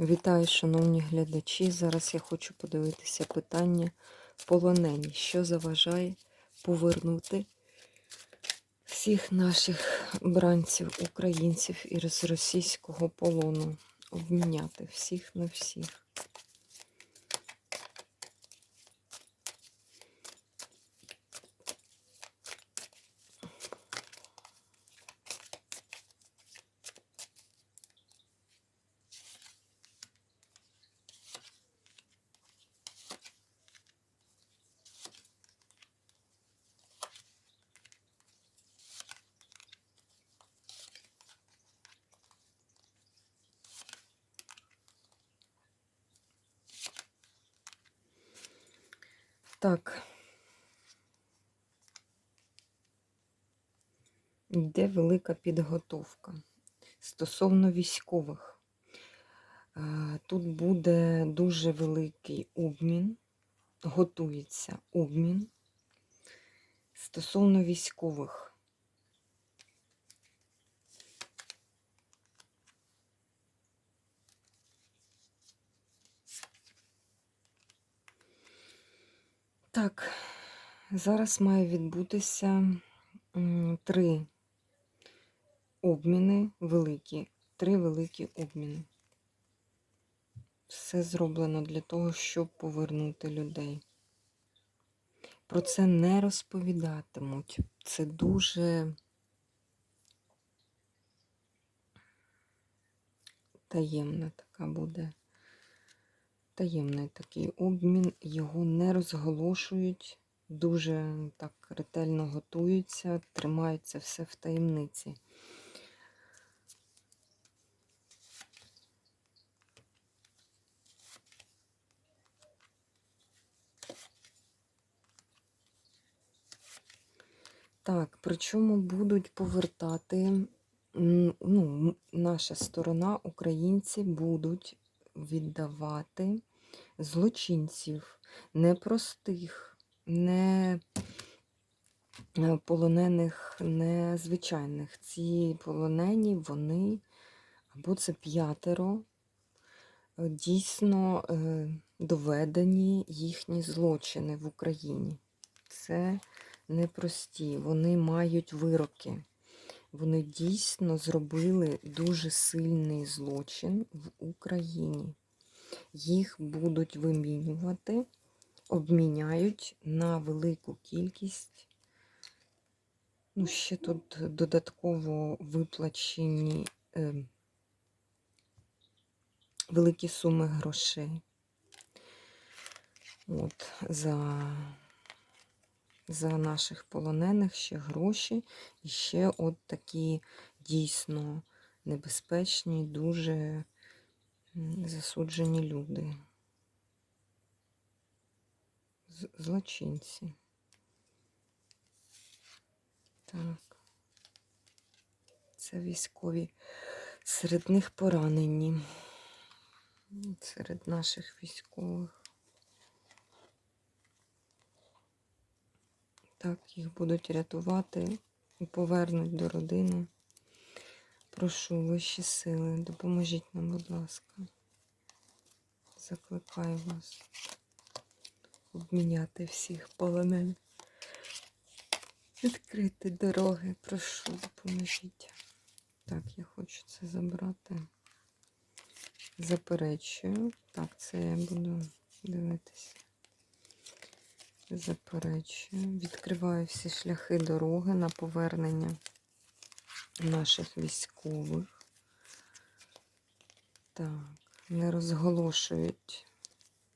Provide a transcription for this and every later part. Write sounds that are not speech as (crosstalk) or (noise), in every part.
Вітаю, шановні глядачі. Зараз я хочу подивитися питання полонені. Що заважає повернути всіх наших бранців, українців із російського полону, обміняти всіх на всіх. Так. Йде велика підготовка стосовно військових. Е, Тут буде дуже великий обмін, готується обмін стосовно військових. Так, зараз має відбутися три обміни великі, три великі обміни. Все зроблено для того, щоб повернути людей. Про це не розповідатимуть. Це дуже таємна така буде. Таємний такий обмін, його не розголошують, дуже так ретельно готуються, тримаються все в таємниці. Так, причому будуть повертати, ну, наша сторона, українці будуть віддавати злочинців, непростих, не е, полонених, не звичайних. Ці полонені, вони, або це п'ятеро, е, дійсно е, доведені їхні злочини в Україні. Це непрості, вони мають вироки. Вони дійсно зробили дуже сильний злочин в Україні. Їх будуть вимінювати, обміняють на велику кількість. Ну, ще тут додатково виплачені е, великі суми грошей. От, за за наших полонених ще гроші, і ще от такі дійсно небезпечні, дуже засуджені люди. Злочинці. Так. Це військові. Серед них поранені. Серед наших військових. Так, їх будуть рятувати і повернуть до родини. Прошу вищі сили, допоможіть нам, будь ласка. Закликаю вас обміняти всіх полонених. Відкрити дороги, прошу, допоможіть. Так, я хочу це забрати. Заперечую. Так, це я буду дивитися. Заперечую. Відкриваю всі шляхи дороги на повернення наших військових. Так, не розголошують.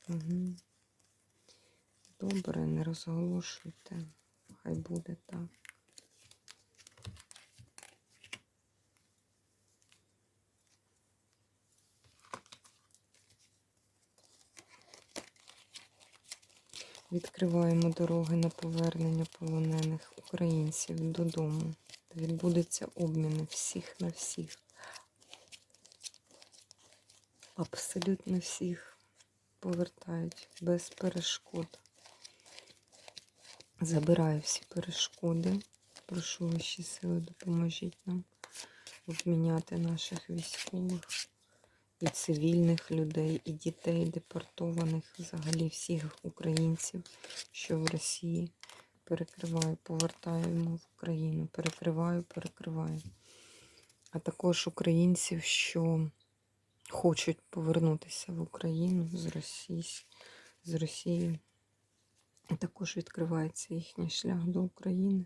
Угу. Добре, не розголошуйте. Хай буде так. Відкриваємо дороги на повернення полонених українців додому. Відбудеться обміни всіх на всіх. Абсолютно всіх повертають без перешкод. Забираю всі перешкоди. Прошу ваші сили, допоможіть нам обміняти наших військових і цивільних людей, і дітей депортованих, взагалі всіх українців, що в Росії. Перекриваю, повертаємо в Україну. Перекриваю, перекриваю. А також українців, що хочуть повернутися в Україну з Росії, з Росії. Також відкривається їхній шлях до України.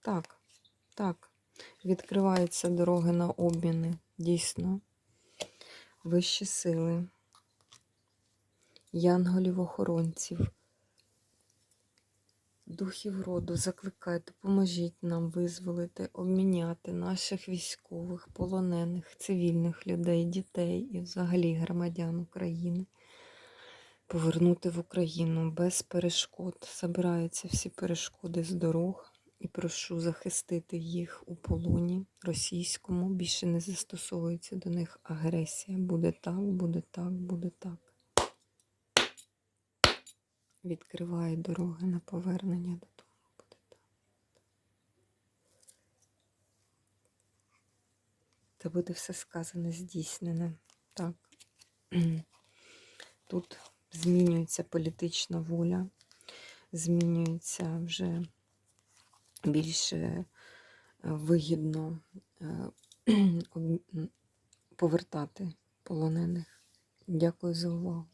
Так, так. Відкриваються дороги на обміни. Дійсно. Вищі сили. Янголів-охоронців. Духів роду, закликай, допоможіть нам визволити, обміняти наших військових, полонених, цивільних людей, дітей і взагалі громадян України. Повернути в Україну без перешкод. Забираються всі перешкоди з дорог і прошу захистити їх у полоні російському. Більше не застосовується до них агресія. Буде так, буде так, буде так. Відкриває дороги на повернення додому. Буде так. Та буде все сказане, здійснене. Так. (clears throat) Тут змінюється політична воля, змінюється вже більше е, вигідно е, (clears throat) повертати полонених. Дякую за увагу.